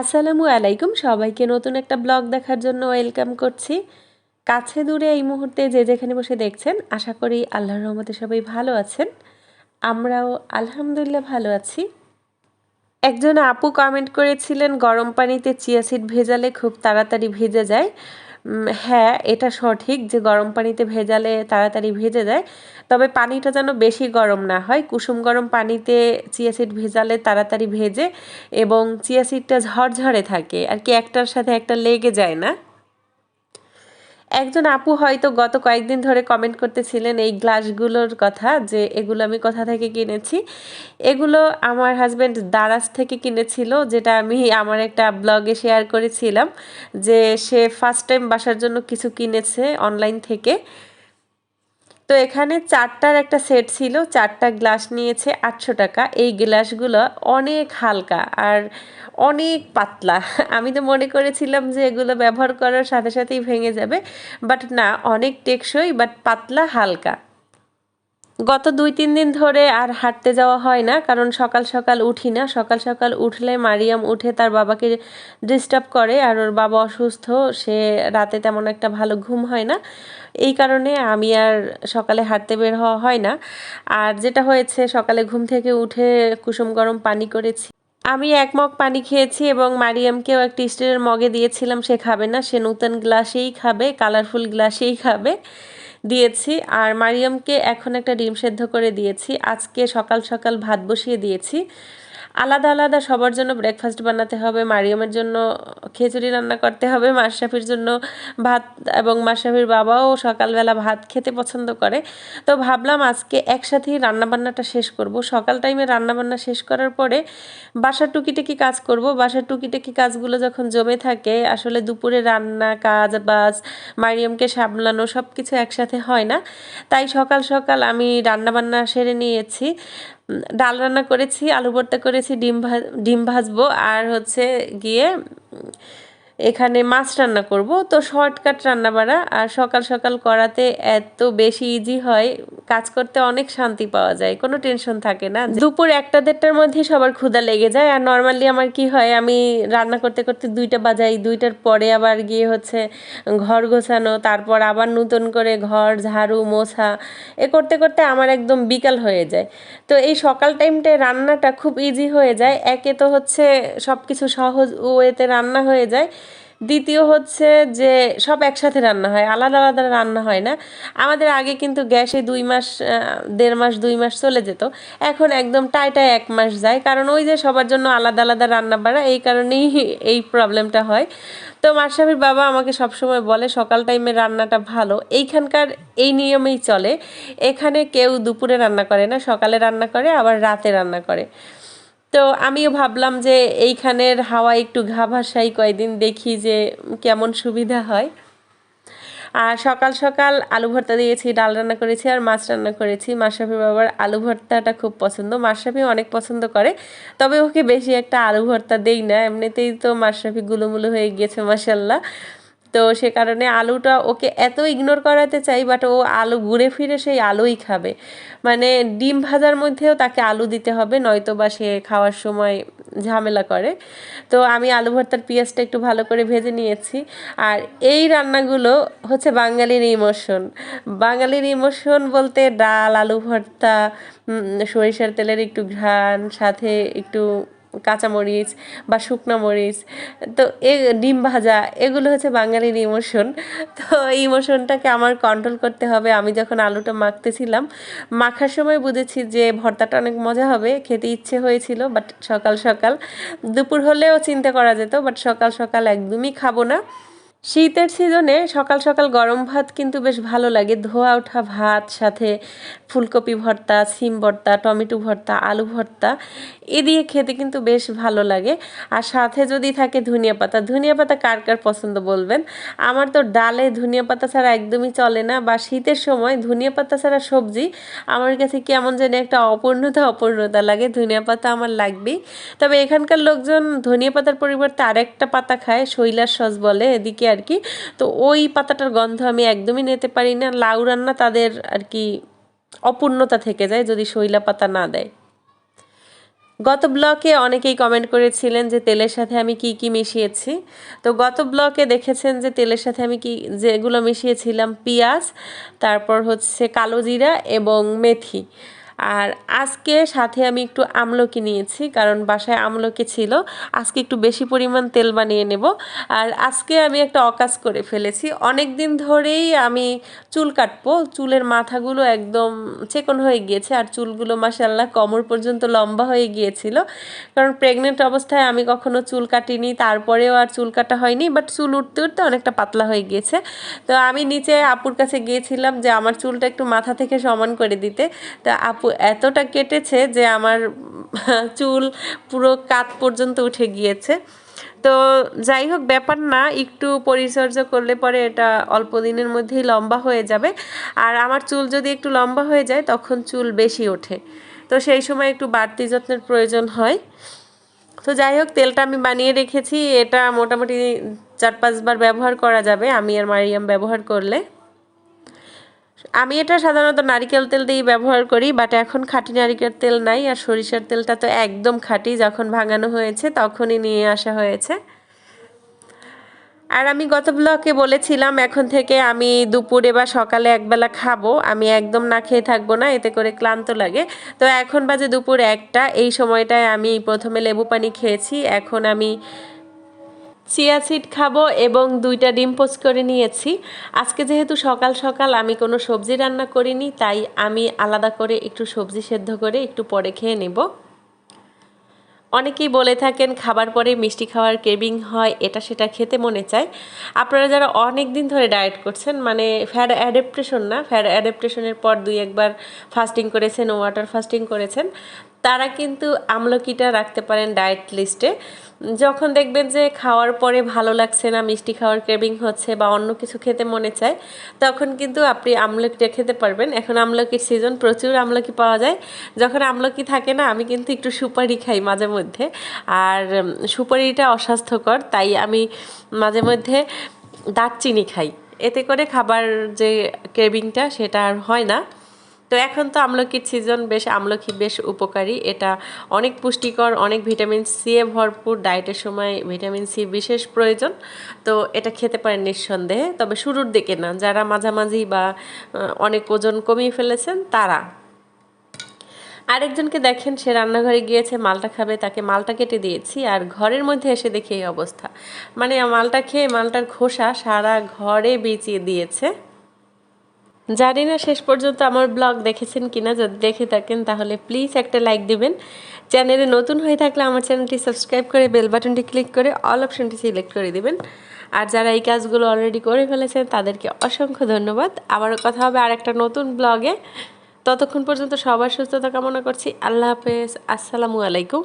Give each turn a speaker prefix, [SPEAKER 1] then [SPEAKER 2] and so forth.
[SPEAKER 1] আসসালামু আলাইকুম। সবাইকে নতুন একটা ব্লগ দেখার জন্য ওয়েলকাম করছি। কাছে দূরে এই মুহূর্তে যে যেখানে বসে দেখছেন, আশা করি আল্লাহর রহমতে সবাই ভালো আছেন। আমরাও আলহামদুলিল্লাহ ভালো আছি। একজন আপু কমেন্ট করেছিলেন, গরম পানিতে চিয়া সিড ভেজালে খুব তাড়াতাড়ি ভেজে যায়। হ্যাঁ এটা সঠিক যে গরম পানিতে ভেজালে তাড়াতাড়ি ভেজে যায়। তবে পানিটা যেন বেশি গরম না হয়। কুসুম গরম পানিতে চিয়া সিড ভেজালে তাড়াতাড়ি ভেজে এবং চিয়াসিডটা ঝরঝরে থাকে। আর কি একটার সাথে একটা লেগে যায় না? একজন আপু হয়তো গত কয়েকদিন ধরে কমেন্ট করতেছিলেন এই গ্লাসগুলোর কথা, যে এগুলো আমি কোথা থেকে কিনেছি। এগুলো আমার হাজব্যান্ড দারাজ থেকে কিনেছিল, যেটা আমি আমার একটা ব্লগে শেয়ার করেছিলাম, যে সে ফার্স্ট টাইম বাসার জন্য কিছু কিনেছে অনলাইন থেকে। তো এখানে চারটার একটা সেট ছিল, চারটা গ্লাস নিয়েছে আটশো টাকা। এই গ্লাসগুলো অনেক হালকা আর অনেক পাতলা। আমি তো মনে করেছিলাম যে এগুলো ব্যবহার করার সাথে সাথেই ভেঙে যাবে, বাট না, অনেক টেকসই, বাট পাতলা, হালকা। গত দুই, তিন দিন ধরে আর হাঁটতে যাওয়া হয় না, কারণ সকাল সকাল উঠি না। সকাল সকাল উঠলে মারিয়াম উঠে তার বাবাকে ডিস্টার্ব করে, আর ওর বাবা অসুস্থ, সে রাতে তেমন একটা ভালো ঘুম হয় না। এই কারণে আমি আর সকালে হাঁটতে বের হওয়া হয় না। আর যেটা হয়েছে, সকালে ঘুম থেকে উঠে কুসুম গরম পানি করেছি। আমি এক মগ পানি খেয়েছি এবং মারিয়ামকেও একটি স্টিলের মগে দিয়েছিলাম, সে খাবে না। সে নূতন গ্লাসেই খাবে, কালারফুল গ্লাসেই খাবে, দিয়েছি। আর মারিয়ামকে এখন একটা ডিম সেদ্ধ করে দিয়েছি। আজকে সকাল সকাল ভাত বসিয়ে দিয়েছি। আলাদা আলাদা সবার জন্য ব্রেকফাস্ট বানাতে হবে, মারিয়ামের জন্য খিচুড়ি রান্না করতে হবে, মাশরাফির জন্য ভাত এবং মাশরাফির বাবাও সকালবেলা ভাত খেতে পছন্দ করে। তো ভাবলাম আজকে একসাথেই রান্নাবান্নাটা শেষ করব। সকাল টাইমে রান্নাবান্না শেষ করার পরে বাসার টুকিটাকি কাজ করব। বাসার টুকিটাকি কাজগুলো যখন জমে থাকে, আসলে দুপুরে রান্না, কাজ বাজ মারিয়ামকে সামলানো সব কিছু একসাথে হয় না। তাই সকাল সকাল আমি রান্নাবান্না সেরে নিয়েছি। ডাল রান্না করেছি, আলু ভর্তা করেছি, ডিম ভা, ডিম ভাজবো, আর হচ্ছে গিয়ে এখানে মাছ রান্না করব। তো শর্টকাট রান্না বাড়া আর সকাল সকাল করাতে এত বেশি ইজি হয়। কাজ করতে অনেক শান্তি পাওয়া যায়, কোনো টেনশন থাকে না। দুপুর একটা দেড়টার মধ্যে সবার ক্ষুধা লেগে যায়, আর নর্মালি আমার কি হয়, আমি রান্না করতে করতে দুইটা বাজাই, দুইটার পরে আবার গিয়ে হচ্ছে ঘর গোছানো, তারপর আবার নতুন করে ঘর, ঝাড়ু, মোছা, এ করতে করতে আমার একদম বিকাল হয়ে যায়। তো এই সকাল টাইমটায় রান্নাটা খুব ইজি হয়ে যায়, একে তো হচ্ছে সব কিছু সহজ ওয়েতে রান্না হয়ে যায় দ্বিতীয় হচ্ছে যে সব একসাথে রান্না হয়, আলাদা আলাদা রান্না হয় না। আমাদের আগে কিন্তু গ্যাসে দুই মাস দেড় মাস, দুই মাস চলে যেত। এখন একদম টাইটায় এক মাস যায়। কারণ ওই যে সবার জন্য আলাদা আলাদা রান্না বাড়া, এই কারণেই এই প্রবলেমটা হয়। তো মারসাফির বাবা আমাকে সবসময় বলে, সকাল টাইমে রান্নাটা ভালো। এইখানকার এই নিয়মেই চলে। এখানে কেউ দুপুরে রান্না করে না, সকালে রান্না করে, আবার রাতে রান্না করে। তো আমিও ভাবলাম যে এইখানের হাওয়া একটু ঘা ভাসাই কয়েকদিন দেখি যে কেমন সুবিধা হয়। আর সকাল সকাল আলু ভর্তা দিয়েছি, ডাল রান্না করেছি আর মাছ রান্না করেছি। মাশরাফি বাবার আলু ভর্তাটা খুব পছন্দ। মাশরাফি অনেক পছন্দ করে, তবে ওকে বেশি একটা আলু ভর্তা দেই না। এমনিতেই তো মাশরাফি গুলুমুলু হয়ে গিয়েছে মাসাল্লাহ তো সে কারণে আলুটা ওকে এত ইগনোর করাতে চাই বাট ও আলু ঘুরে ফিরে সেই আলুই খাবে। মানে ডিম ভাজার মধ্যেও তাকে আলু দিতে হবে, নয়তো বা সে খাওয়ার সময় ঝামেলা করে। তো আমি আলু ভর্তার পেঁয়াজটা একটু ভালো করে ভেজে নিয়েছি। আর এই রান্নাগুলো হচ্ছে বাঙালির ইমোশন। বাঙালির ইমোশন বলতে ডাল, আলু ভর্তা সরিষার তেলের একটু ঘ্রাণ, সাথে একটু কাঁচামরিচ বা শুকনো মরিচ, তো এ ডিম ভাজা, এগুলো হচ্ছে বাঙালির ইমোশন। তো এই ইমোশনটাকে আমার কন্ট্রোল করতে হবে। আমি যখন আলুটা মাখতেছিলাম, মাখার সময় বুঝেছি যে ভর্তাটা অনেক মজা হবে, খেতে ইচ্ছে হয়েছিল বাট সকাল সকাল, দুপুর হলেও চিন্তা করা যেত বাট সকাল সকাল একদমই খাব না। শীতের সিজনে সকাল সকাল গরম ভাত কিন্তু বেশ ভালো লাগে। ধোয়া ওঠা ভাত, সাথে ফুলকপি ভর্তা, সিম ভর্তা, টমেটো ভর্তা, আলু ভর্তা এ দিয়ে খেতে কিন্তু বেশ ভালো লাগে। আর সাথে যদি থাকে ধনিয়া পাতা। ধনিয়া পাতা কার কার পছন্দ বলবেন? আমার তো ডালে ধনিয়া পাতা ছাড়া একদমই চলে না বা শীতের সময় ধনিয়া পাতা ছাড়া সবজি আমার কাছে কেমন যেন একটা অপূর্ণতা অপূর্ণতা লাগে। ধনিয়া পাতা আমার লাগবেই। তবে এখানকার লোকজন ধনিয়া পাতার পরিবর্তে আরেকটা পাতা খায়, শৈলার সস বলে। এদিকে আর কি তো ওই পাতাটার গন্ধ আমি একদমই নিতে পারি না। লাউ রান্না তাদের আর কি অপূর্ণতা থেকে যায় যদি শৈলা পাতা না দেয়। গত ব্লকে অনেকেই কমেন্ট করেছিলেন যে তেলের সাথে আমি কি কি মিশিয়েছি। তো গত ব্লকে দেখেছেন যে তেলের সাথে আমি কি যেগুলো মিশিয়েছিলাম, পেঁয়াজ, তারপর হচ্ছে কালো জিরা এবং মেথি। আর আজকে সাথে আমি একটু আমলকি নিয়েছি, কারণ বাসায় আমলকি ছিল। আজকে একটু বেশি পরিমাণ তেল বানিয়ে নেব। আর আজকে আমি একটা অকাজ করে ফেলেছি। অনেক দিন ধরেই আমি চুল কাটবো। চুলের মাথাগুলো একদম চেকন হয়ে গিয়েছে আর চুলগুলো মাসাল্লাহ কমর পর্যন্ত লম্বা হয়ে গিয়েছিল। কারণ প্রেগনেন্ট অবস্থায় আমি কখনো চুল কাটিনি, তারপরেও আর চুল কাটা হয়নি, বাট চুল উঠতে উঠতে অনেকটা পাতলা হয়ে গিয়েছে। তো আমি নিচে আপুর কাছে গিয়েছিলাম যে, আমার চুলটা একটু মাথা থেকে সমান করে দিতে। তো আপু এতটা কেটেছে যে আমার চুল পুরো কাত পর্যন্ত উঠে গিয়েছে। তো যাই হোক, ব্যাপার না, একটু পরিচর্যা করলে পরে এটা অল্প দিনের মধ্যেই লম্বা হয়ে যাবে। আর আমার চুল যদি একটু লম্বা হয়ে যায়, তখন চুল বেশি ওঠে। তো সেই সময় একটু বাড়তি যত্নের প্রয়োজন হয়। তো যাই হোক, তেলটা আমি বানিয়ে রেখেছি। এটা মোটামুটি চার পাঁচবার ব্যবহার করা যাবে, আমি আর মারিয়াম ব্যবহার করলে। আমি এটা সাধারণত নারিকেল তেল দিয়েই ব্যবহার করি বাট এখন খাঁটি নারিকেল তেল নাই আর সরিষার তেলটা তো একদম খাঁটি, যখন ভাঙানো হয়েছে তখনই নিয়ে আসা হয়েছে। আর আমি গত ব্লকে বলেছিলাম, এখন থেকে আমি দুপুরে বা সকালে একবেলা খাব, আমি একদম না খেয়ে থাকব না, এতে করে ক্লান্ত লাগে। তো এখন বাজে দুপুর একটা, এই সময়টায় আমি প্রথমে লেবু পানি খেয়েছি, এখন আমি চিয়া সিড খাব এবং দুইটা ডিম পোস্ট করে নিয়েছি। আজকে যেহেতু সকাল সকাল আমি কোনো সবজি রান্না করিনি, তাই আমি আলাদা করে একটু সবজি সেদ্ধ করে একটু পরে খেয়ে নেব। অনেকেই বলে থাকেন খাবার পরে মিষ্টি খাওয়ার কেবিং হয়, এটা সেটা খেতে মনে চায়। আপনারা যারা অনেক দিন ধরে ডায়েট করছেন মানে ফ্যাড অ্যাডাপ্টেশন না ফ্যাড অ্যাডাপ্টেশনের পর দুই একবার ফাস্টিং করেছেন ওয়াটার ফাস্টিং করেছেন তারা কিন্তু আমলকিটা রাখতে পারেন ডায়েট লিস্টে যখন দেখবেন যে খাওয়ার পরে ভালো লাগছে না, মিষ্টি খাওয়ার ক্রেভিং হচ্ছে বা অন্য কিছু খেতে মনে চায়, তখন কিন্তু আপনি আমলকিটা খেতে পারবেন। এখন আমলকির সিজন প্রচুর আমলকি পাওয়া যায়। যখন আমলকি থাকে না, আমি কিন্তু একটু সুপারি খাই মাঝে মধ্যে। আর সুপারিটা অস্বাস্থ্যকর, তাই আমি মাঝে মধ্যে দারচিনি খাই। এতে করে খাবার যে ক্রেভিংটা সেটা আর হয় না। তো এখন তো আমলকির সিজন বেশ আমলকি বেশ উপকারী। এটা অনেক পুষ্টিকর, অনেক ভিটামিন সি এ ভরপুর। ডায়েটের সময় ভিটামিন সি বিশেষ প্রয়োজন। তো এটা খেতে পারেন নিঃসন্দেহে। তবে শুরুর দিকে না, যারা মাঝামাঝি বা অনেক ওজন কমিয়ে ফেলেছেন, তারা। আরেকজনকে দেখেন, সে রান্নাঘরে গিয়েছে, মালটা খাবে, তাকে মালটা কেটে দিয়েছি আর ঘরের মধ্যে এসে দেখে এই অবস্থা। মানে মালটা খেয়ে মালটার খোসা সারা ঘরে বেঁচিয়ে দিয়েছে। জানি না শেষ পর্যন্ত আমার ব্লগ দেখেছেন কিনা, যদি দেখে থাকেন তাহলে প্লিজ একটা লাইক দিবেন। চ্যানেলে নতুন হয়ে থাকলে আমার চ্যানেলটি সাবস্ক্রাইব করে বেল বাটনটি ক্লিক করে অল অপশনটি সিলেক্ট করে দিবেন। আর যারা এই কাজগুলো অলরেডি করে ফেলেছেন, তাদেরকে অসংখ্য ধন্যবাদ। আবারও কথা হবে আর একটা নতুন ব্লগে। ততক্ষণ পর্যন্ত সবার সুস্থতা কামনা করছি। আল্লাহ হাফেজ। আসসালামু আলাইকুম।